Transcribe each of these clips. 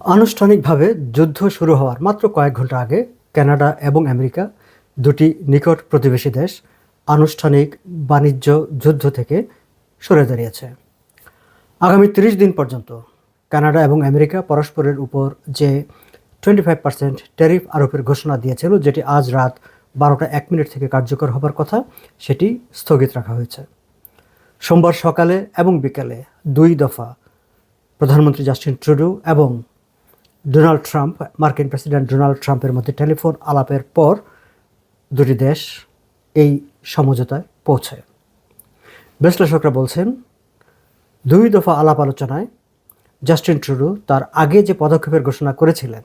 আনুষ্ঠানিকভাবে যুদ্ধ শুরু হওয়ার মাত্র কয়েক ঘণ্টা আগে কানাডা এবং আমেরিকা দুটি নিকট প্রতিবেশী দেশ আনুষ্ঠানিক বাণিজ্য যুদ্ধ থেকে সরে দাঁড়িয়েছে। আগামী তিরিশ দিন পর্যন্ত কানাডা এবং আমেরিকা পরস্পরের উপর যে টোয়েন্টি ফাইভ পার্সেন্ট ট্যারিফ আরোপের ঘোষণা দিয়েছিল, যেটি আজ রাত বারোটা এক মিনিট থেকে কার্যকর হবার কথা, সেটি স্থগিত রাখা হয়েছে। সোমবার সকালে এবং বিকালে দুই দফা প্রধানমন্ত্রী জাস্টিন ট্রুডো এবং ডোনাল্ড ট্রাম্প মার্কিন প্রেসিডেন্ট ডোনাল্ড ট্রাম্পের মধ্যে টেলিফোন আলাপের পর দুটি দেশ এই সমঝোতায় পৌঁছায়। বিশ্লেষকরা বলছেন, দুই দফা আলাপ আলোচনায় জাস্টিন ট্রুডো তার আগে যে পদক্ষেপের ঘোষণা করেছিলেন,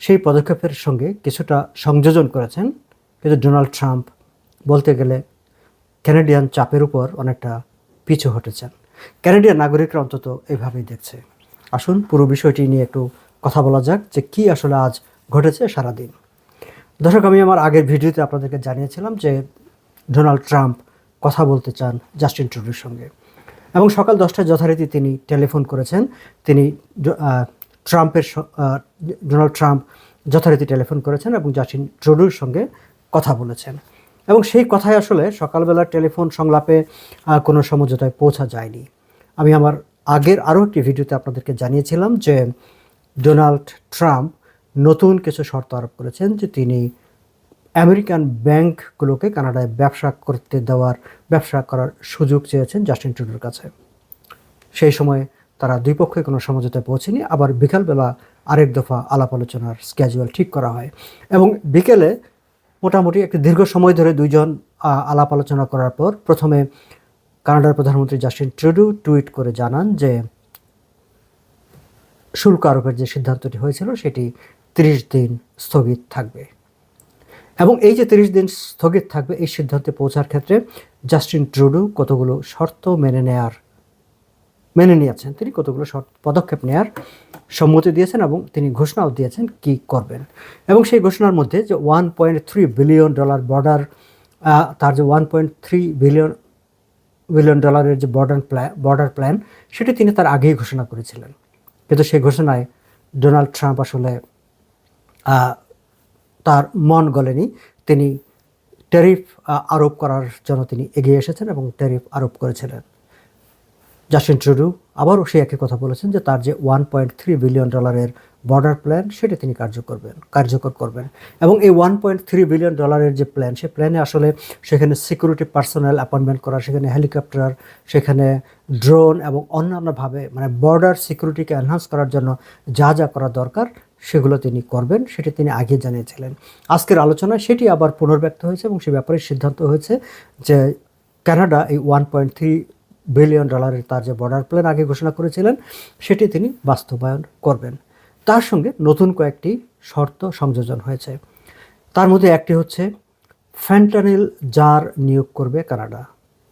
সেই পদক্ষেপের সঙ্গে কিছুটা সংযোজন করেছেন। কিন্তু ডোনাল্ড ট্রাম্প বলতে গেলে ক্যানাডিয়ান চাপের উপর অনেকটা পিছু হটেছেন। ক্যানাডিয়ান নাগরিকরা অন্তত এইভাবেই দেখছে। আসুন পুরো বিষয়টি নিয়ে একটু কথা বলা যাক যে কি আসলে আজ ঘটেছে সারাদিন। দর্শক, আমি আমার আগের ভিডিওতে আপনাদেরকে জানিয়েছিলাম যে ডোনাল্ড ট্রাম্প কথা বলতে চান জাস্টিন ট্রুডোর সঙ্গে। এবং সকাল দশটায় যথারীতি তিনি টেলিফোন করেছেন। তিনি ট্রাম্পের ডোনাল্ড ট্রাম্প যথারীতি টেলিফোন করেছেন এবং জাস্টিন ট্রুডোর সঙ্গে কথা বলেছেন। এবং সেই কথাই আসলে সকালবেলার টেলিফোন সংলাপে কোনো সমঝোতায় পৌঁছা যায়নি। আমি আমার আগের আরও একটি ভিডিওতে আপনাদেরকে জানিয়েছিলাম যে ডোনাল্ড ট্রাম্প নতুন কিছু শর্ত আরোপ করেছেন যে তিনি আমেরিকান ব্যাংকগুলোকে কানাডায় ব্যবসা করতে দেওয়ার, ব্যবসা করার সুযোগ চেয়েছেন জাস্টিন ট্রুডোর কাছে। সেই সময় তারা দুই পক্ষে কোনো সমঝোতায় পৌঁছেনি। আবার বিকালবেলা আরেক দফা আলাপ আলোচনার স্ক্যাজুয়াল ঠিক করা হয় এবং বিকেলে মোটামুটি একটি দীর্ঘ সময় ধরে দুইজন আলাপ আলোচনা করার পর প্রথমে কানাডার প্রধানমন্ত্রী জাস্টিন ট্রুডো টুইট করে জানান যে শুল্ক আরোপের যে সিদ্ধান্তটি হয়েছিল, সেটি তিরিশ দিন স্থগিত থাকবে। এবং এই যে তিরিশ দিন স্থগিত থাকবে, এই সিদ্ধান্তে পৌঁছার ক্ষেত্রে জাস্টিন ট্রুডু কতগুলো শর্ত মেনে নেয়ার, মেনে নিয়েছেন। তিনি কতগুলো শর্ত, পদক্ষেপ নেয়ার সম্মতি দিয়েছেন এবং তিনি ঘোষণাও দিয়েছেন কি করবেন। এবং সেই ঘোষণার মধ্যে যে one point three billion dollar border তার যে one point three billion billion ডলারের যে বর্ডার প্ল্যান বর্ডার প্ল্যান, সেটি তিনি তার আগেই ঘোষণা করেছিলেন। কিন্তু সেই ঘোষণায় ডোনাল্ড ট্রাম্প আসলে তার মন গলেনি। তিনি ট্যারিফ আরোপ করার জন্য তিনি এগিয়ে এসেছেন এবং ট্যারিফ আরোপ করেছিলেন। জাস্টিন ট্রুডু আবারও সেই একই কথা বলেছেন যে তার যে ওয়ান পয়েন্ট থ্রি বিলিয়ন ডলারের বর্ডার প্ল্যান সেটা তিনি কার্য করবেন কার্যকর করবেন। এবং এই ওয়ান পয়েন্ট থ্রি বিলিয়ন ডলারের যে প্ল্যান সেই প্ল্যানে আসলে সেখানে সিকিউরিটি পার্সোনাল অ্যাপয়েন্টমেন্ট করা, সেখানে হেলিকপ্টার সেখানে ড্রোন এবং অন্যান্যভাবে মানে বর্ডার সিকিউরিটিকে এনহান্স করার জন্য যা যা করা দরকার, সেগুলো তিনি করবেন, সেটি তিনি আগে জানিয়েছিলেন। আজকের আলোচনায় সেটি আবার পুনর্ব্যক্ত হয়েছে এবং সে ব্যাপারে সিদ্ধান্ত হয়েছে যে কানাডা এই ওয়ান পয়েন্ট থ্রি বিলিয়ন ডলারের তার যে বর্ডার প্ল্যান আগে ঘোষণা করেছিলেন, সেটি তিনি বাস্তবায়ন করবেন। তার সঙ্গে নতুন কয়েকটি শর্ত সংযোজন হয়েছে। তার মধ্যে একটি হচ্ছে ফ্যান্টানিল জার নিয়োগ করবে কানাডা।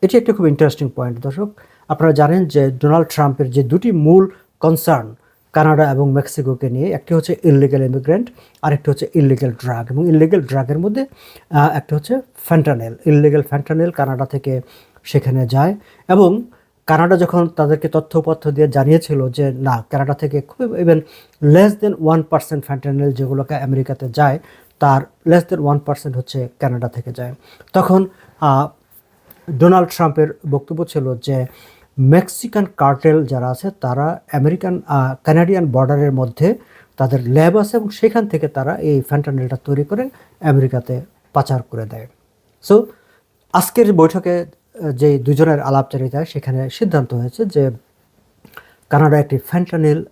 এটি একটি খুব ইন্টারেস্টিং পয়েন্ট দর্শক। আপনারা জানেন যে ডোনাল্ড ট্রাম্পের যে দুটি মূল কনসার্ন কানাডা এবং মেক্সিকোকে নিয়ে, একটি হচ্ছে ইললিগাল ইমিগ্রেন্ট আরেকটি হচ্ছে ইললিগাল ড্রাগ এবং ইললিগাল ড্রাগের মধ্যে একটা হচ্ছে ফ্যান্টানেল ইললিগাল ফ্যান্টানেল কানাডা থেকে সেখানে যায় এবং কানাডা যখন তাদেরকে তথ্যপত্র দিয়ে জানিয়েছিল যে, না, কানাডা থেকে খুব even less than one percent fentanyl যেগুলোকে আমেরিকাতে যায়, তার লেস দেন ওয়ান পার্সেন্ট হচ্ছে কানাডা থেকে যায়। তখন ডোনাল্ড ট্রাম্পের বক্তব্য ছিল যে, মেক্সিকান কার্টেল যারা আছে, তারা আমেরিকান কানাডিয়ান বর্ডারের মধ্যে তাদের ল্যাব আছে এবং সেখান থেকে তারা এই ফ্যান্টানেলটা তৈরি করে আমেরিকাতে পাচার করে দেয়। সো আজকের বৈঠকে যে দুজনের আলাপচারিতায় সেখানে সিদ্ধান্ত হয়েছে যে কানাডা একটি ফ্যান্টানিল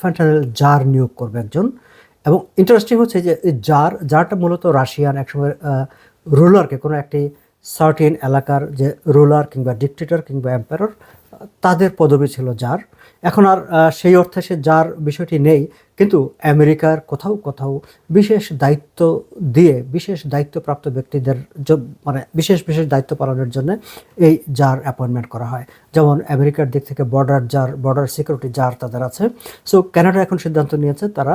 ফ্যান্টানিল জার নিয়োগ করবে একজন। এবং ইন্টারেস্টিং হচ্ছে যে জার জারটা মূলত রাশিয়ান একসময় রুলারকে কোনো একটি সার্টিন এলাকার যে রুলার কিংবা ডিকটেটর কিংবা এম্পায়ার তাদের পদবি ছিল জার এখন আর সেই অর্থে সে যার বিষয়টি নেই, কিন্তু আমেরিকার কোথাও কোথাও বিশেষ দায়িত্ব দিয়ে, বিশেষ দায়িত্বপ্রাপ্ত ব্যক্তিদের মানে বিশেষ বিশেষ দায়িত্ব পালনের জন্য এই যার অ্যাপয়েন্টমেন্ট করা হয়। যেমন আমেরিকার দিক থেকে বর্ডার যার বর্ডার সিকিউরিটি যার তাদের আছে। সো ক্যানাডা এখন সিদ্ধান্ত নিয়েছে তারা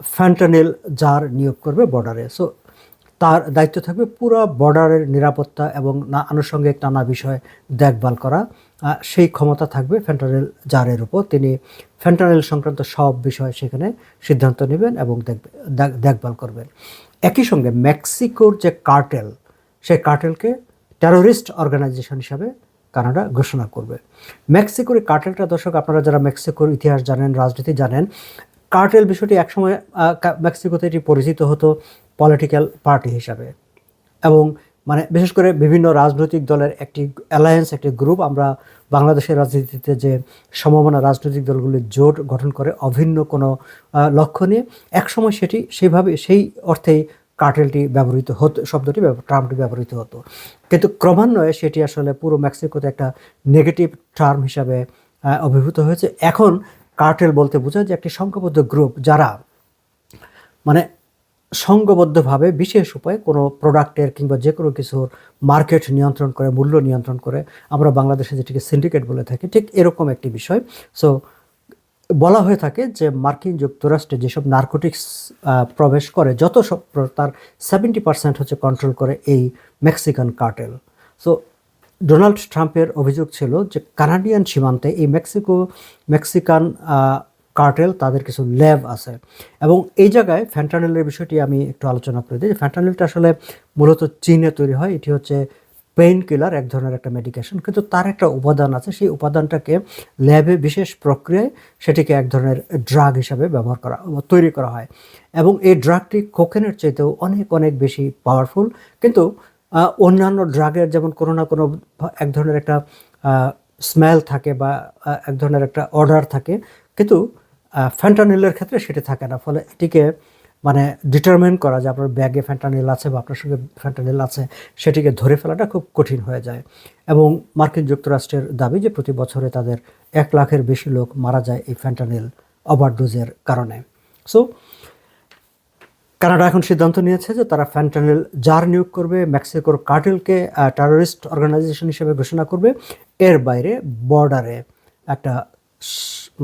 ফ্যান্টানিল জার নিয়োগ করবে বর্ডারে সো তার দায়িত্ব থাকবে পুরো বর্ডারের নিরাপত্তা এবং না আনুষঙ্গিক নানা বিষয় দেখভাল করা। সেই ক্ষমতা থাকবে ফেন্টারেল জারের উপর। তিনি ফেন্টারেল সংক্রান্ত সব বিষয় সেখানে সিদ্ধান্ত নেবেন এবং দেখভাল করবেন। একই সঙ্গে মেক্সিকোর যে কার্টেল, সেই কার্টেলকে টেরোরিস্ট অর্গানাইজেশন হিসাবে কানাডা ঘোষণা করবে। মেক্সিকোর এই কার্টেলটা দর্শক, আপনারা যারা মেক্সিকোর ইতিহাস জানেন, রাজনীতি জানেন, কার্টেল বিষয়টি একসময় মেক্সিকোতে এটি পরিচিত হতো। পলিটিক্যাল পার্টি হিসাবে। এবং মানে বিশেষ করে বিভিন্ন রাজনৈতিক দলের একটি অ্যালায়েন্স একটি গ্রুপ আমরা বাংলাদেশের রাজনীতিতে যে সম্ভাবনা রাজনৈতিক দলগুলির জোট গঠন করে অভিন্ন কোনো লক্ষ্য নিয়ে, একসময় সেটি সেইভাবে সেই অর্থেই কার্টেলটি ব্যবহৃত হতো, শব্দটি টার্মটি ব্যবহৃত হতো। কিন্তু ক্রমান্বয়ে সেটি আসলে পুরো মেক্সিকোতে একটা নেগেটিভ টার্ম হিসাবে অভিভূত হয়েছে। এখন কার্টেল বলতে বোঝায় যে একটি সংখ্যাবদ্ধ গ্রুপ যারা মানে সংঘবদ্ধভাবে বিশেষ উপায়ে কোনো প্রোডাক্টের কিংবা যে কোনো কিছুর মার্কেট নিয়ন্ত্রণ করে, মূল্য নিয়ন্ত্রণ করে আমরা বাংলাদেশে যেটিকে সিন্ডিকেট বলে থাকি, ঠিক এরকম একটি বিষয়। সো বলা হয়ে থাকে যে মার্কিন যুক্তরাষ্ট্রে যেসব নার্কোটিক্স প্রবেশ করে, যত সব তার সেভেন্টি পার্সেন্ট হচ্ছে কন্ট্রোল করে এই মেক্সিকান কার্টেল সো ডোনাল্ড ট্রাম্পের অভিযোগ ছিল যে কানাডিয়ান সীমান্তে এই মেক্সিকো মেক্সিকান কার্টেল, তাদের কিছু ল্যাব আছে। এবং এই জায়গায় ফ্যান্টানিলের বিষয়টি আমি একটু আলোচনা করে দিই। ফ্যান্টানিলটা আসলে মূলত চীনে তৈরি হয়, এটি হচ্ছে পেইন কিলার এক ধরনের একটা মেডিকেশন কিন্তু তার একটা উপাদান আছে, সেই উপাদানটাকে ল্যাবে বিশেষ প্রক্রিয়ায় সেটিকে এক ধরনের ড্রাগ হিসাবে ব্যবহার করা, তৈরি করা হয়। এবং এই ড্রাগটি কোকেনের চাইতেও অনেক অনেক বেশি পাওয়ারফুল কিন্তু অন্যান্য ড্রাগের যেমন কোনো না কোনো এক ধরনের একটা স্মেল থাকে বা এক ধরনের একটা অর্ডার থাকে। কিন্তু ফ্যান্টানিলের ক্ষেত্রে সেটি থাকে না। ফলে এটিকে মানে ডিটারমিন করা যে আপনার ব্যাগে ফ্যান্টানিল আছে বা আপনার সঙ্গে ফ্যান্টানিল আছে, সেটিকে ধরে ফেলাটা খুব কঠিন হয়ে যায়। এবং মার্কিন যুক্তরাষ্ট্রের দাবি যে প্রতি বছরে তাদের এক লাখের বেশি লোক মারা যায় এই ফ্যান্টানিল ওভারডোজের কারণে। সো কানাডা এখন সিদ্ধান্ত নিয়েছে যে তারা ফ্যান্টানিল জার নিয়োগ করবে, মেক্সিকোর কার্টেলকে টেরোরিস্ট অর্গানাইজেশন হিসেবে ঘোষণা করবে। এর বাইরে বর্ডারে একটা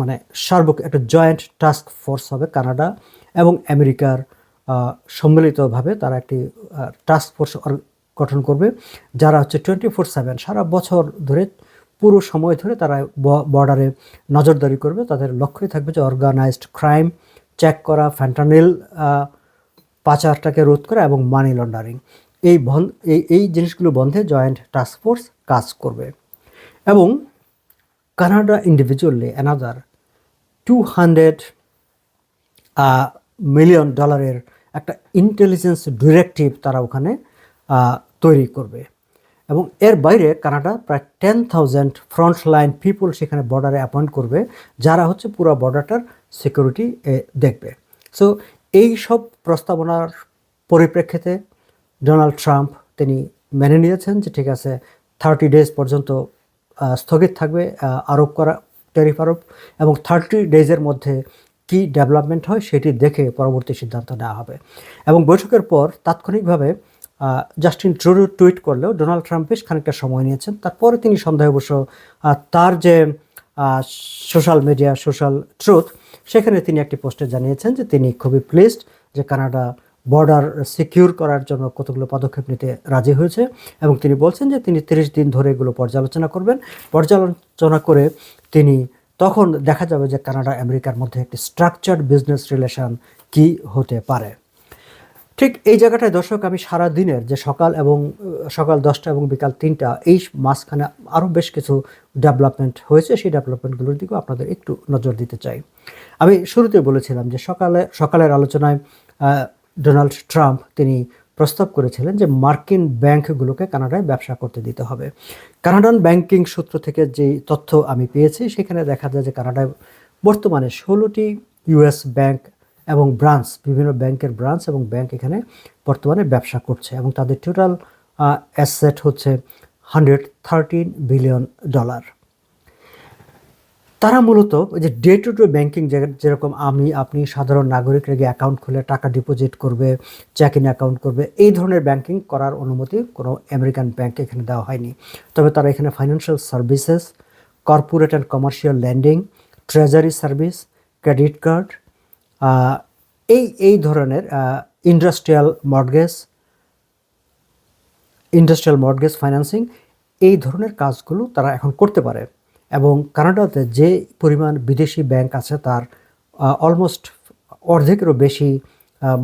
মানে সার্বক একটা জয়েন্ট টাস্ক ফোর্স হবে কানাডা এবং আমেরিকার সম্মিলিতভাবে তারা একটি টাস্ক ফোর্স গঠন করবে, যারা হচ্ছে টোয়েন্টি ফোর সেভেন সারা বছর ধরে, পুরো সময় ধরে তারা বর্ডারে নজরদারি করবে। তাদের লক্ষ্যই থাকবে যে অর্গানাইজড ক্রাইম চেক করা ফ্যান্টানিল পাচারটাকে রোধ করা এবং মানি লন্ডারিং এই বন, এই এই জিনিসগুলো বন্ধে জয়েন্ট টাস্ক ফোর্স কাজ করবে। এবং Canada individually another two hundred million ডলারের একটা ইন্টেলিজেন্স ডিরেক্টিভ তারা ওখানে তৈরি করবে। এবং এর বাইরে কানাডা প্রায় ten thousand front line people সেখানে বর্ডারে অ্যাপয়েন্ট করবে, যারা হচ্ছে পুরো বর্ডারটার সিকিউরিটি দেখবে। সো এই সব প্রস্তাবনার পরিপ্রেক্ষিতে ডোনাল্ড ট্রাম্প তিনি মেনে নিয়েছেন যে ঠিক আছে থার্টি ডেজ পর্যন্ত স্থগিত থাকবে আরোপ করা ট্যারিফ আরোপ এবং থার্টি ডেজের মধ্যে কি ডেভেলপমেন্ট হয় সেটি দেখে পরবর্তী সিদ্ধান্ত নেওয়া হবে। এবং বৈঠকের পর তাৎক্ষণিকভাবে জাস্টিন ট্রুডো টুইট করলেও ডোনাল্ড ট্রাম্প বেশ খানিকটা সময় নিয়েছেন। তারপরে তিনি সন্দেহ অবশ্য তার যে সোশ্যাল মিডিয়া সোশ্যাল ট্রুথ সেখানে তিনি একটি পোস্টে জানিয়েছেন যে তিনি খুবই প্লেসড যে কানাডা বর্ডার সিকিউর করার জন্য কতগুলো পদক্ষেপ নিতে রাজি হয়েছে এবং তিনি বলছেন যে তিনি তিরিশ দিন ধরে এগুলো পর্যালোচনা করবেন। পর্যালোচনা করে তিনি তখন দেখা যাবে যে কানাডা, আমেরিকার মধ্যে একটি স্ট্রাকচার্ড বিজনেস রিলেশন কি হতে পারে। ঠিক এই জায়গাটায় দর্শক, আমি সারা দিনের যে সকাল এবং, সকাল দশটা এবং বিকাল তিনটা, এই মাঝখানে আরও বেশ কিছু ডেভেলপমেন্ট হয়েছে। সেই ডেভেলপমেন্টগুলোর দিকেও আপনাদের একটু নজর দিতে চাই। আমি শুরুতে বলেছিলাম যে সকালে, সকালের আলোচনায় ডোনাল্ড ট্রাম্প, তিনি প্রস্তাব করেছিলেন যে মার্কিন ব্যাংকগুলোকে কানাডায় ব্যবসা করতে দিতে হবে। কানাডান ব্যাংকিং সূত্র থেকে যে তথ্য আমি পেয়েছি, সেখানে দেখা যায় যে কানাডায় বর্তমানে ষোলোটি ইউএস ব্যাংক এবং ব্রাঞ্চ, বিভিন্ন ব্যাংকের ব্রাঞ্চ এবং ব্যাংক এখানে বর্তমানে ব্যবসা করছে এবং তাদের টোটাল অ্যাসেট হচ্ছে হান্ড্রেড থার্টিন বিলিয়ন ডলার তারা মূলত যে ডে টু ডে ব্যাংকিং যেরকম আমি, আপনি সাধারণ নাগরিকরা গিয়ে অ্যাকাউন্ট খুলে টাকা ডিপোজিট করবে চেক ইন অ্যাকাউন্ট করবে, এই ধরনের ব্যাংকিং করার অনুমতি কোনো আমেরিকান ব্যাংকে এখানে দেওয়া হয়নি। তবে তারা এখানে financial services corporate and commercial lending treasury service credit card এই এই ধরনের industrial mortgage industrial mortgage financing এই ধরনের কাজগুলো তারা এখন করতে পারে। এবং কানাডাতে যে পরিমাণ বিদেশি ব্যাংক আছে তার অলমোস্ট অর্ধেকেরও বেশি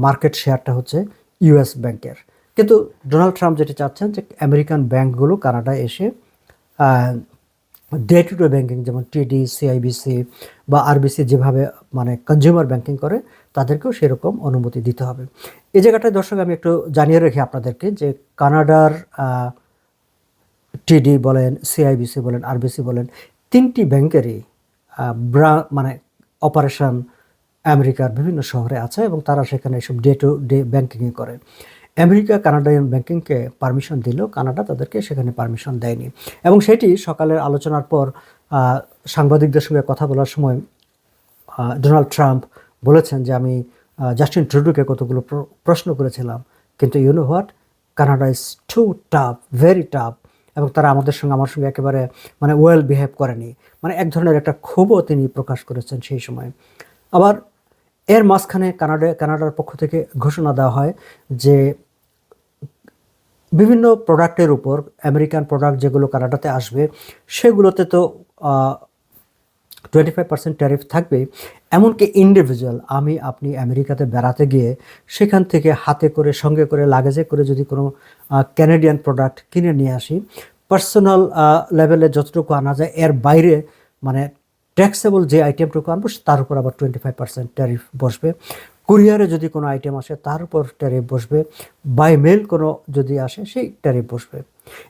মার্কেট শেয়ারটা হচ্ছে ইউএস ব্যাংকের। কিন্তু ডোনাল্ড ট্রাম্প যেটা চাচ্ছেন যে আমেরিকান ব্যাংকগুলো কানাডায় এসে ডে টু ডে ব্যাঙ্কিং যেমন টিডি সিআইবিসি বা আরবিসি যেভাবে মানে কনজিউমার ব্যাংকিং করে, তাদেরকেও সেরকম অনুমতি দিতে হবে। এই জায়গাটায় দর্শক আমি একটু জানিয়ে রাখি আপনাদেরকে যে কানাডার টিডি বলেন সিআইবিসি বলেন আরবিসি বলেন তিনটি ব্যাংকেরই ব্রা মানে অপারেশন আমেরিকার বিভিন্ন শহরে আছে এবং তারা সেখানে এসব ডে টু ডে ব্যাংকিং করে। আমেরিকা কানাডিয়ান ব্যাংকিংকে পারমিশন দিলেও কানাডা তাদেরকে সেখানে পারমিশন দেয়নি। এবং সেটি সকালের আলোচনার পর সাংবাদিকদের সঙ্গে কথা বলার সময় ডোনাল্ড ট্রাম্প বলেছেন যে, আমি জাস্টিন ট্রুডোকে কতগুলো প্র- প্রশ্ন করেছিলাম, কিন্তু you know what? Canada is too tough, very tough এবং তারা আমাদের সঙ্গে, আমার সঙ্গে একেবারে মানে ওয়েল বিহেভ করেনি। মানে এক ধরনের একটা ক্ষোভও তিনি প্রকাশ করেছেন সেই সময়। আবার এর মাঝখানে কানাডা, কানাডার পক্ষ থেকে ঘোষণা দেওয়া হয় যে বিভিন্ন প্রোডাক্টের উপর আমেরিকান প্রোডাক্ট যেগুলো কানাডাতে আসবে, সেগুলোতে তো টোয়েন্টি ফাইভ পার্সেন্ট ট্যারিফ থাকবে, এমনকি ইন্ডিভিজুয়াল আমি আপনি আমেরিকাতে বেড়াতে গিয়ে সেখান থেকে হাতে করে, সঙ্গে করে লাগেজে করে যদি কোনো ক্যানাডিয়ান প্রোডাক্ট কিনে নিয়ে আসি পার্সোনাল লেভেলে যতটুকু আনা যায়, এর বাইরে মানে ট্যাক্সেবল যে আইটেমটুকু আনব, তার উপর আবার টোয়েন্টি ফাইভ পার্সেন্ট ট্যারিফ বসবে। কুরিয়ারে যদি কোনো আইটেম আসে, তার উপর ট্যারিফ বসবে। বাই মেল কোনো যদি আসে, সেই ট্যারিফ বসবে।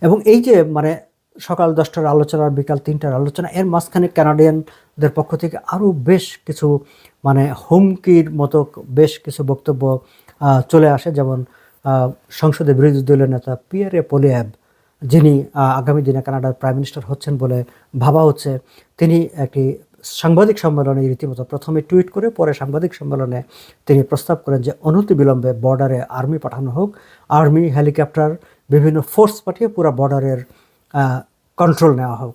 এবং এই যে মানে সকাল দশটার আলোচনা বিকাল তিনটার আলোচনা। এর মাঝখানে কানাডিয়ানদের পক্ষ থেকে আরও বেশ কিছু মানে হুমকির মতো বেশ কিছু বক্তব্য চলে আসে। যেমন সংসদে বিরোধী দলীয় নেতা পিয়ারে পোলিয়াব, যিনি আগামী দিনে কানাডার প্রাইম মিনিস্টার হচ্ছেন বলে ভাবা হচ্ছে। তিনি একটি সাংবাদিক সম্মেলনে রীতিমতো প্রথমে টুইট করে পরে সাংবাদিক সম্মেলনে তিনি প্রস্তাব করেন যে অনতিবিলম্বে বর্ডারে আর্মি পাঠানো হোক। আর্মি হেলিকপ্টার, বিভিন্ন ফোর্স পাঠিয়ে পুরো বর্ডারের কন্ট্রোল নেওয়া হোক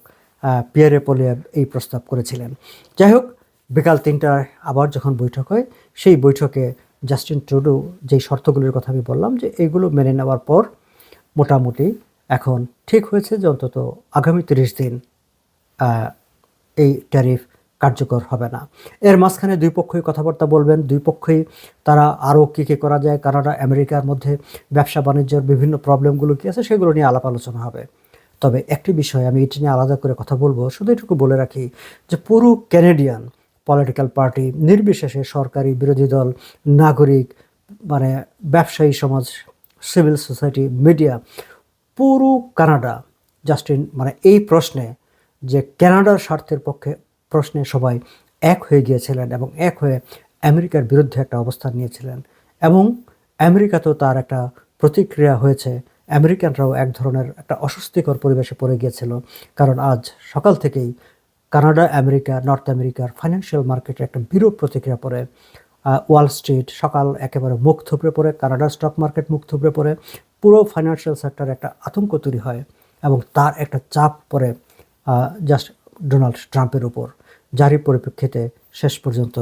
পিয়ারে পোলিয়া এই প্রস্তাব করেছিলেন। যাই হোক, বিকাল তিনটায় আবার যখন বৈঠক হয়, সেই বৈঠকে জাস্টিন ট্রুডো যেই শর্তগুলির কথা আমি বললাম যে এইগুলো মেনে নেওয়ার পর মোটামুটি এখন ঠিক হয়েছে যে অন্তত আগামী তিরিশ দিন এই ট্যারিফ কার্যকর হবে না। এর মাঝখানে দুই পক্ষই কথাবার্তা বলবেন, দুই পক্ষই তারা আরও কী কী করা যায়, কানাডা, আমেরিকার মধ্যে ব্যবসা বাণিজ্যের বিভিন্ন প্রবলেমগুলো কী আছে সেগুলো নিয়ে আলাপ আলোচনা হবে। তবে একটি বিষয় আমি এটি নিয়ে আলাদা করে কথা বলব, শুধু এটুকু বলে রাখি যে পুরো ক্যানেডিয়ান পলিটিক্যাল পার্টি নির্বিশেষে সরকারি বিরোধী দল, নাগরিক মানে ব্যবসায়ী সমাজ সিভিল সোসাইটি মিডিয়া পুরো কানাডা জাস্টিন মানে এই প্রশ্নে যে কানাডার স্বার্থের পক্ষে প্রশ্নে সবাই এক হয়ে গিয়েছিলেন এবং এক হয়ে আমেরিকার বিরুদ্ধে একটা অবস্থান নিয়েছিলেন এবং আমেরিকাতেও তার একটা প্রতিক্রিয়া হয়েছে আমেরিকানরাও এক ধরনের একটা অস্বস্তিকর পরিবেশে পড়ে গিয়েছিল, কারণ আজ সকাল থেকেই কানাডা, আমেরিকা, নর্থ আমেরিকার ফাইন্যান্সিয়াল মার্কেটে একটা বিরূপ প্রতিক্রিয়া পড়ে। ওয়াল স্ট্রিট সকাল একেবারে মুখ থুবড়ে পড়ে কানাডার স্টক মার্কেট মুখ থুবড়ে পড়ে, পুরো ফাইন্যান্সিয়াল সেক্টরে একটা আতঙ্ক তৈরি হয় এবং তার একটা চাপ পড়ে জাস্ট ডোনাল্ড ট্রাম্পের উপর, যারই পরিপ্রেক্ষিতে শেষ পর্যন্ত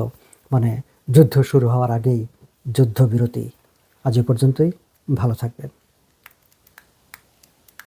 মানে যুদ্ধ শুরু হওয়ার আগেই যুদ্ধবিরতি। আজ এ পর্যন্তই, ভালো থাকবেন।